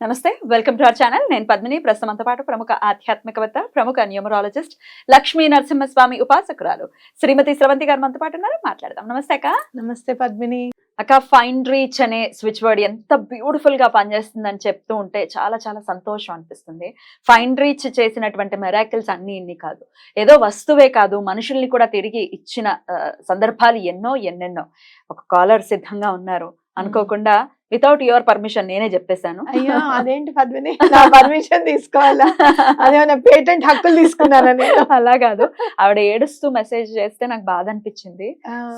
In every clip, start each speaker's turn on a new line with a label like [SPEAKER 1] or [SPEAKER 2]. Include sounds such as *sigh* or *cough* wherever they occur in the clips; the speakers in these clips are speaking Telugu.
[SPEAKER 1] నమస్తే వెల్కమ్ టు అవర్ ఛానల్. నేను పద్మిని. ప్రస్తుతంతో పాటు ప్రముఖ ఆధ్యాత్మికవేత్త ప్రముఖ న్యూమరాలజిస్ట్ లక్ష్మీ నరసింహస్వామి ఉపాసకురాలు శ్రీమతి స్రవంతి గారు మనతో పాటు ఉన్నారు. మాట్లాడదాం. నమస్తే అక్క.
[SPEAKER 2] నమస్తే పద్మిని.
[SPEAKER 1] అక్క ఫైన్ రీచ్ అనే స్విచ్ వర్డ్ ఎంత బ్యూటిఫుల్గా పనిచేస్తుందని చెప్తూ ఉంటే చాలా చాలా సంతోషం అనిపిస్తుంది. ఫైన్ రీచ్ చేసినటువంటి మెరాకిల్స్ అన్ని ఇన్ని కాదు. ఏదో వస్తువే కాదు మనుషుల్ని కూడా తిరిగి ఇచ్చిన సందర్భాలు ఎన్నో ఎన్నెన్నో. ఒక కాలర్ సిద్ధంగా ఉన్నారు. అనుకోకుండా వితౌట్ యువర్ పర్మిషన్ నేనే చెప్పేశాను.
[SPEAKER 2] అయ్యో అదేంటి పద్మిని? *laughs* నా పర్మిషన్ తీసుకోవాలా? అదేమన్నా పేటెంట్ హక్కులు తీసుకున్నారని *laughs*
[SPEAKER 1] అలా కాదు. ఆవిడ ఏడుస్తూ మెసేజ్ చేస్తే నాకు బాధ అనిపించింది.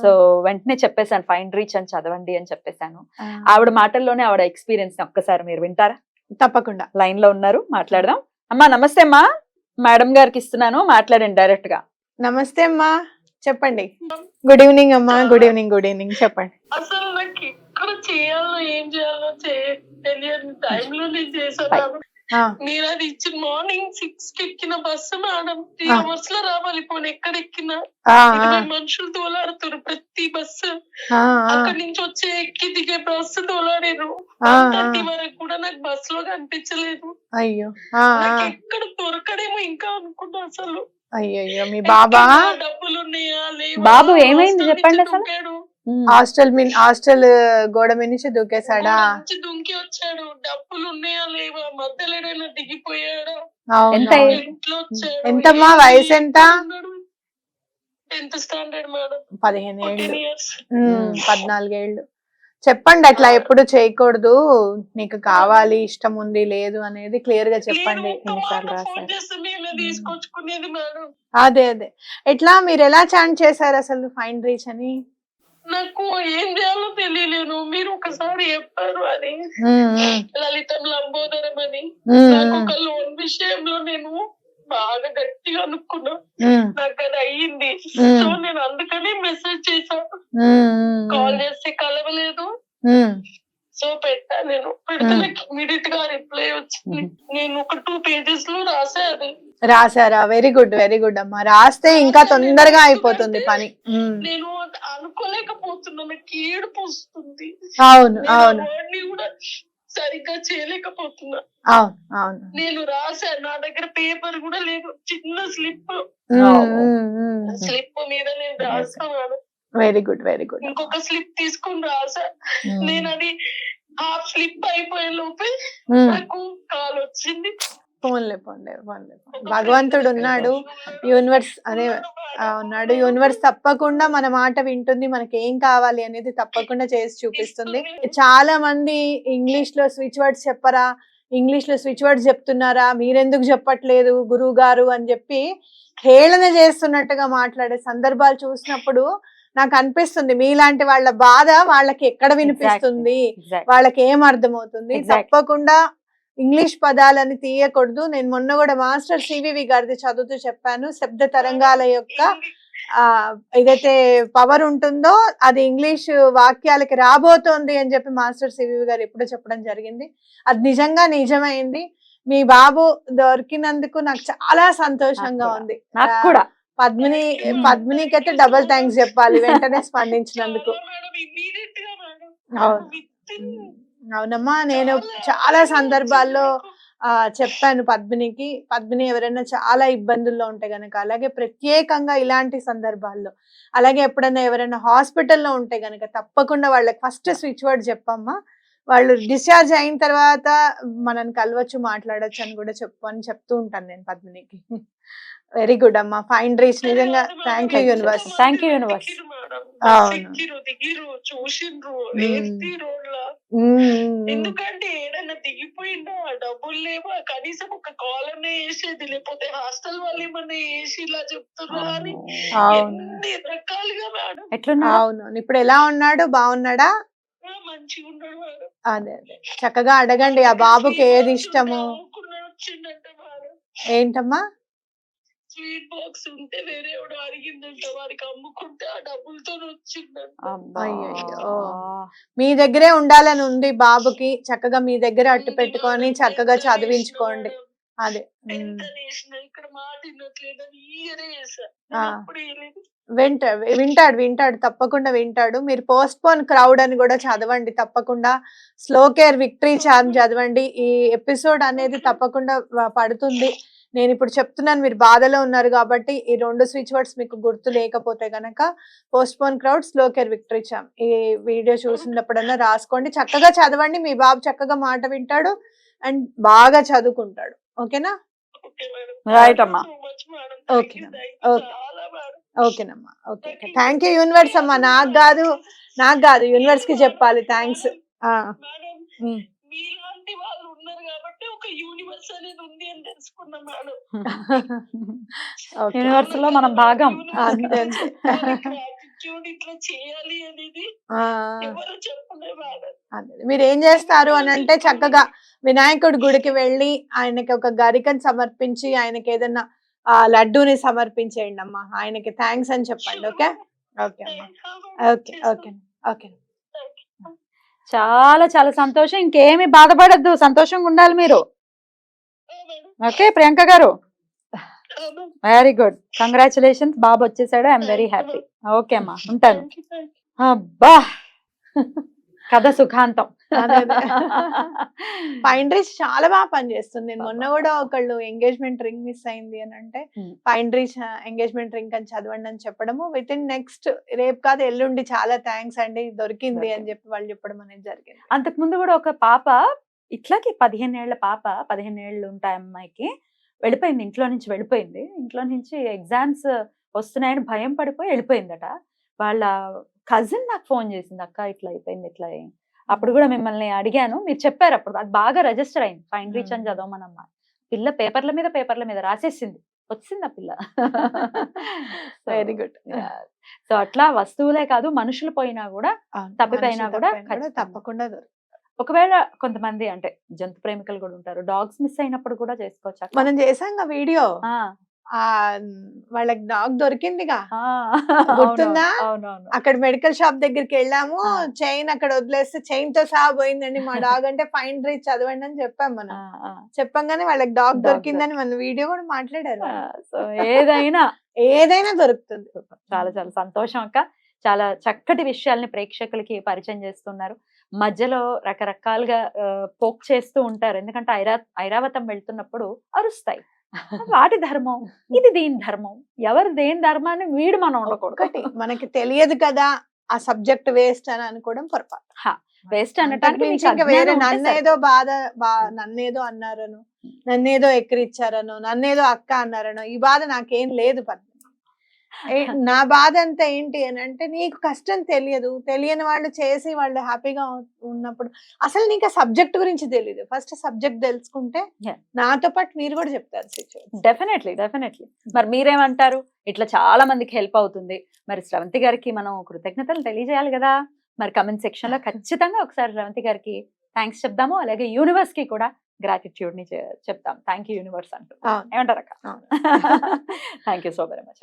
[SPEAKER 1] సో వెంటనే చెప్పేశాను ఫైన్ రీచ్ అని చదవండి అని చెప్పేశాను. ఆవిడ మాటల్లోనే ఆవిడ ఎక్స్పీరియన్స్ ఒక్కసారి మీరు వింటారా?
[SPEAKER 2] తప్పకుండా.
[SPEAKER 1] లైన్లో ఉన్నారు మాట్లాడదాం. అమ్మా నమస్తే అమ్మా. మేడం గారికి ఇస్తున్నాను మాట్లాడండి డైరెక్ట్గా.
[SPEAKER 2] నమస్తే అమ్మా. చెప్పండి. గుడ్ ఈవినింగ్ అమ్మా గుడ్ ఈవినింగ్ గుడ్ ఈవినింగ్. చెప్పండి.
[SPEAKER 3] ఎక్కడ చేయాలో ఏం చేయాలో తెలియని టైంలో నేను చేశాను నేను అది ఇచ్చిన మార్నింగ్ సిక్స్కి ఎక్కిన బస్సు మేడం త్రీ. అవర్స్లో రావాలి పోనీ ఎక్కడ ఎక్కినా? మనుషులు తోలాడుతారు ప్రతి బస్సు అక్కడి నుంచి వచ్చే ఎక్కి దిగే బస్సు తోలాడారు థర్టీ వరకు కూడా నాకు బస్లో కనిపించలేదు.
[SPEAKER 2] అయ్యో
[SPEAKER 3] నాకు ఎక్కడ దొరకడేమో ఇంకా అనుకున్నా అసలు.
[SPEAKER 2] అయ్యో మీ బాబా?
[SPEAKER 3] డబ్బులు ఉన్నాయా
[SPEAKER 1] బాబు ఏమైంది చెప్పండి అసలు?
[SPEAKER 2] హాస్టల్ మీ హాస్టల్ గోడ మీద నుంచి దూకేశాడా?
[SPEAKER 3] దుంకి వచ్చాడు. డబ్బులు ఉన్నాయా లేవా? మధ్యలో దిగిపోయాడా?
[SPEAKER 1] ఎంత
[SPEAKER 2] ఎంతమ్మా? వయసు ఎంత?
[SPEAKER 3] Tenth standard madam.
[SPEAKER 2] పదిహేను ఏళ్ళు. పద్నాలుగేళ్ళు చెప్పండి అట్లా ఎప్పుడు చేయకూడదు. నీకు కావాలి ఇష్టం ఉంది లేదు అనేది క్లియర్గా చెప్పండి. అదే అదే. ఎట్లా? మీరు ఎలా చాంట్ చేశారు అసలు ఫైన్ రీచ్ అని?
[SPEAKER 3] నాకు ఏం చేయాలో తెలియలేను. మీరు ఒకసారి చెప్పారు అని. లలితం లంబోదరం అని. నాకు ఒక లోన్ విషయంలో నేను బాగా గట్టిగా అనుకున్నా. నాకు అది అయ్యింది. సో నేను అందుకనే మెసేజ్ చేశాను కాల్ చేస్తే కలవలేదు. సో పెట్టా నేను. పెడితే
[SPEAKER 2] మ్మ్.
[SPEAKER 3] నాకు ఇమీడియట్గా రిప్లై వచ్చింది. నేను ఒక టూ పేజెస్లో రాసా అది.
[SPEAKER 2] రాశారా? వెరీ గుడ్ వెరీ గుడ్ అమ్మా. రాస్తే ఇంకా తొందరగా అయిపోతుంది పని.
[SPEAKER 3] నేను అనుకోలేకపోతున్నా నాకు ఏడుపు వస్తుంది
[SPEAKER 2] అవును
[SPEAKER 3] నేను ఆ
[SPEAKER 2] అవును
[SPEAKER 3] కూడా సరిగ్గా చేయలేకపోతున్నా.
[SPEAKER 2] అవును అవును.
[SPEAKER 3] నేను రాసా నా దగ్గర పేపర్ కూడా లేదు చిన్న స్లిప్. స్లిప్ మీద నేను రాసాను
[SPEAKER 2] వెరీ గుడ్ వెరీ గుడ్
[SPEAKER 3] ఇంకొక స్లిప్ తీసుకొని రాసా. నేను అది హాఫ్ స్లిప్ అయిపోయే లోపే నాకు కాల్ వచ్చింది
[SPEAKER 2] పోన్లే పోన్లే పోన్లే భగవంతుడు ఉన్నాడు యూనివర్స్ ఆ, ఉన్నాడు. యూనివర్స్ తప్పకుండా మన మాట వింటుంది మనకి ఏం కావాలి అనేది తప్పకుండా చేసి చూపిస్తుంది. చాలా మంది ఇంగ్లీష్లో స్విచ్ వర్డ్స్ చెప్పరా? ఇంగ్లీష్లో స్విచ్ వర్డ్స్ చెప్తున్నారా? మీరెందుకు చెప్పట్లేదు గురువు గారు అని చెప్పి హేళన చేస్తున్నట్టుగా మాట్లాడే సందర్భాలు చూసినప్పుడు నాకు అనిపిస్తుంది మీలాంటి వాళ్ళ బాధ వాళ్ళకి ఎక్కడ వినిపిస్తుంది? వాళ్ళకి ఏం అర్థమవుతుంది. తప్పకుండా ఇంగ్లీష్ పదాలని తీయకూడదు. నేను మొన్న కూడా మాస్టర్ సివివి గారిది చదువుతూ చెప్పాను. శబ్ద తరంగాల యొక్క ఆ ఏదైతే పవర్ ఉంటుందో అది ఇంగ్లీష్ వాక్యాలకి రాబోతోంది అని చెప్పి మాస్టర్ సివివి గారు ఎప్పుడో చెప్పడం జరిగింది. అది నిజంగా నిజమైంది. మీ బాబు దొరికినందుకు నాకు చాలా సంతోషంగా. ఉంది.
[SPEAKER 1] కూడా.
[SPEAKER 2] పద్మిని పద్మినికి అయితే డబుల్ థ్యాంక్స్ చెప్పాలి. వెంటనే స్పందించినందుకు. అవును. అవునమ్మా నేను చాలా సందర్భాల్లో ఆ చెప్పాను పద్మినికి. పద్మిని ఎవరైనా చాలా ఇబ్బందుల్లో ఉంటే గనక అలాగే ప్రత్యేకంగా ఇలాంటి సందర్భాల్లో అలాగే ఎప్పుడైనా ఎవరైనా హాస్పిటల్లో ఉంటే గనక తప్పకుండా వాళ్ళకి ఫస్ట్ స్విచ్ వర్డ్ చెప్పమ్మా. వాళ్ళు డిశ్చార్జ్ అయిన తర్వాత మనని కలవచ్చు మాట్లాడొచ్చు అని కూడా చెప్పు అని చెప్తూ ఉంటాను నేను పద్మినికి. వెరీ గుడ్ అమ్మా. ఫైన్ రీచ్ నిజంగా థ్యాంక్ యూ యూనివర్స్
[SPEAKER 1] universe.
[SPEAKER 3] దిగిరు మేడం.
[SPEAKER 2] అవును.
[SPEAKER 3] చూసిండ్రు రోడ్ల ఎందుకంటే ఏదైనా దిగిపోయిందా? డబ్బులు లేవా? కనీసం ఒక కాలర్ వేసేది లేకపోతే హాస్టల్ వాళ్ళు ఏమన్నా వేసి ఇలా చెప్తున్నారు అని
[SPEAKER 2] అవును.
[SPEAKER 3] ఎన్ని రకాలుగా మేడం.
[SPEAKER 1] ఎట్లున్నా
[SPEAKER 2] అవును. ఇప్పుడు ఎలా ఉన్నాడు? బాగున్నాడా?
[SPEAKER 3] మంచిగా ఉన్నాడు మేడం.
[SPEAKER 2] అదే అదే. చక్కగా అడగండి. ఆ బాబుకి ఏది ఇష్టము? ఏంటమ్మా?
[SPEAKER 3] స్వీట్ బాక్స్ ఉంటే వేరే ఎవడో అడిగిందంట వాడికి అమ్ముకుంటే ఆ డబ్బులతో వచ్చిందంట.
[SPEAKER 2] మీ దగ్గరే ఉండాలని ఉంది బాబుకి. చక్కగా మీ దగ్గర అట్టు పెట్టుకొని చక్కగా చదివించుకోండి. అదే.
[SPEAKER 3] ఇక్కడ మాట.
[SPEAKER 2] వింటాడు వింటాడు వింటాడు. తప్పకుండా వింటాడు. మీరు పోస్ట్ పోన్ క్రౌడ్ అని కూడా చదవండి. తప్పకుండా స్లో కేర్ విక్టరీ చార్మ్ చదవండి. ఈ ఎపిసోడ్ అనేది తప్పకుండా పడుతుంది. నేను ఇప్పుడు చెప్తున్నాను మీరు బాధలో ఉన్నారు కాబట్టి ఈ రెండు స్విచ్ వర్డ్స్ మీకు గుర్తు లేకపోతే గనక postpone crowd slow care victory చామ్ ఈ వీడియో చూసినప్పుడన్నా రాసుకోండి. చక్కగా చదవండి. మీ బాబు చక్కగా మాట వింటాడు అండ్ బాగా చదువుకుంటాడు. ఓకేనా?
[SPEAKER 3] you
[SPEAKER 1] అమ్మా.
[SPEAKER 3] మేడం.
[SPEAKER 2] ఓకే. ఓకేనమ్మా ఓకే. థ్యాంక్ యూ యూనివర్స్ అమ్మా. నాకు కాదు నాకు కాదు. యూనివర్స్కి చెప్పాలి. Thanks
[SPEAKER 3] madam
[SPEAKER 2] um.
[SPEAKER 3] మీలాంటి వాళ్ళు ఉన్నారు కాబట్టి ఒక యూనివర్స్ అనేది ఉంది అని తెలుసుకున్నా మేడం.
[SPEAKER 2] ఓకే.
[SPEAKER 1] యూనివర్స్లో మనం భాగం.
[SPEAKER 3] ఇట్లా చేయాలి అనేది
[SPEAKER 2] ఆ,
[SPEAKER 3] ఎవరు చెప్పలే మేడం.
[SPEAKER 2] అదే. మీరు ఏం చేస్తారు అని అంటే చక్కగా వినాయకుడి గుడికి వెళ్ళి ఆయనకి ఒక గరికని సమర్పించి ఆయనకి ఏదన్నా ఆ లడ్డూని సమర్పించేయండి అమ్మా. ఆయనకి థ్యాంక్స్ అని చెప్పండి ఓకే? ఓకే అమ్మా. Okay okay okay.
[SPEAKER 1] చాలా చాలా సంతోషం. ఇంకేమి బాధపడద్దు. సంతోషంగా ఉండాలి మీరు. ఓకే ప్రియాంక గారు. వెరీ గుడ్ కంగ్రాచులేషన్స్ బాబు వచ్చేసాడు. ఐఎమ్ వెరీ హ్యాపీ ఓకే అమ్మా ఉంటాను. అబ్బా! కథ సుఖాంతం.
[SPEAKER 2] పైన్ రీచ్ చాలా బాగా పనిచేస్తుంది. నేను మొన్న కూడా ఒకళ్ళు ఎంగేజ్మెంట్ రింగ్ మిస్ అయింది అని అంటే. పైన్ రీచ్ ఎంగేజ్మెంట్ రింగ్ అని చదవండి అని చెప్పడము. విత్ ఇన్ నెక్స్ట్ రేపు కాదు ఎల్లుండి చాలా థ్యాంక్స్ అండి. దొరికింది అని చెప్పి వాళ్ళు చెప్పడం అనేది జరిగింది.
[SPEAKER 1] అంతకు ముందు కూడా ఒక పాప ఇట్లాకి పదిహేను ఏళ్ళ పాప పదిహేను ఏళ్ళు ఉంటాయి అమ్మాయికి. వెళ్ళిపోయింది ఇంట్లో నుంచి వెళ్ళిపోయింది. ఇంట్లో నుంచి ఎగ్జామ్స్ వస్తున్నాయని భయం పడిపోయి వెళ్ళిపోయిందట. వాళ్ళ కజిన్ నాకు ఫోన్ చేసింది అక్క ఇట్లా అయిపోయింది ఇట్లా అప్పుడు కూడా మిమ్మల్ని అడిగాను. మీరు చెప్పారు అప్పుడు. అది బాగా రిజిస్టర్ అయింది. ఫైన్ రీచ్ అని. చదవమనమ్మా పిల్ల పేపర్ల మీద పేపర్ల మీద రాసేసింది. వచ్చింది ఆ పిల్ల. *laughs*
[SPEAKER 2] వెరీ గుడ్
[SPEAKER 1] సో అట్లా వస్తువులే కాదు మనుషులు పోయినా కూడా తప్పిపోయినా కూడా.
[SPEAKER 2] తప్పకుండా
[SPEAKER 1] ఒకవేళ కొంతమంది అంటే జంతు ప్రేమికులు కూడా ఉంటారు. డాగ్స్ మిస్ అయినప్పుడు కూడా చేసుకోవచ్చు.
[SPEAKER 2] మనం చేసాం వీడియో. వాళ్ళకి డాగ్ దొరికిందిగా. గుర్తుందా? అక్కడ మెడికల్ షాప్ దగ్గరికి వెళ్ళాము. చైన్ అక్కడ వదిలేస్తే చైన్తో సహా పోయిందండి. మా డాగ్ అంటే ఫైన్ రీచ్ చదవండి అని చెప్పాం మనం. చెప్పంగానే వాళ్ళకి డాగ్ దొరికిందని మన వీడియో కూడా మాట్లాడారు
[SPEAKER 1] సో ఏదైనా
[SPEAKER 2] ఏదైనా దొరుకుతుంది.
[SPEAKER 1] చాలా చాలా సంతోషం అక్క. చాలా చక్కటి విషయాల్ని ప్రేక్షకులకి పరిచయం చేస్తున్నారు. మధ్యలో రకరకాలుగా పోక్ చేస్తూ ఉంటారు. ఎందుకంటే ఐరా ఐరావతం వెళ్తున్నప్పుడు అరుస్తాయి. *laughs* వాటి ధర్మం ఇది దీని ధర్మం. ఎవరు దేని ధర్మాన్ని వీడు మనం ఉండకూడదు.
[SPEAKER 2] మనకి తెలియదు కదా ఆ సబ్జెక్ట్ వేస్ట్ అని అనుకోవడం పొరపాటు.
[SPEAKER 1] వేస్ట్ అనటానికి
[SPEAKER 2] వేరే నన్నేదో బాధ బా నన్నేదో అన్నారను నన్నేదో ఎక్కిరిచ్చారను నన్నేదో అక్క అన్నారను ఈ బాధ నాకేం లేదు *laughs* నా బాధ అంతా ఏంటి అని అంటే నీకు కష్టం తెలియదు. తెలియని వాళ్ళు చేసి వాళ్ళు హ్యాపీగా ఉన్నప్పుడు అసలు నీకు ఆ సబ్జెక్ట్ గురించి తెలియదు ఫస్ట్ సబ్జెక్ట్ తెలుసుకుంటే. నాతో పాటు మీరు కూడా చెప్తారు
[SPEAKER 1] డెఫినెట్లీ డెఫినెట్లీ. మరి మీరేమంటారు? ఇట్లా చాలా మందికి హెల్ప్ అవుతుంది. మరి శ్రవంతి గారికి మనం కృతజ్ఞతలు తెలియజేయాలి కదా. మరి కమెంట్ సెక్షన్లో *laughs* ఖచ్చితంగా ఒకసారి శ్రవంతి గారికి థ్యాంక్స్ చెప్దాము. అలాగే యూనివర్స్కి కూడా గ్రాటిట్యూడ్ని చెప్తాం. థ్యాంక్ యూ యూనివర్స్ అంటూ. ఏమంటారు అక్క. *laughs* Thank you so very much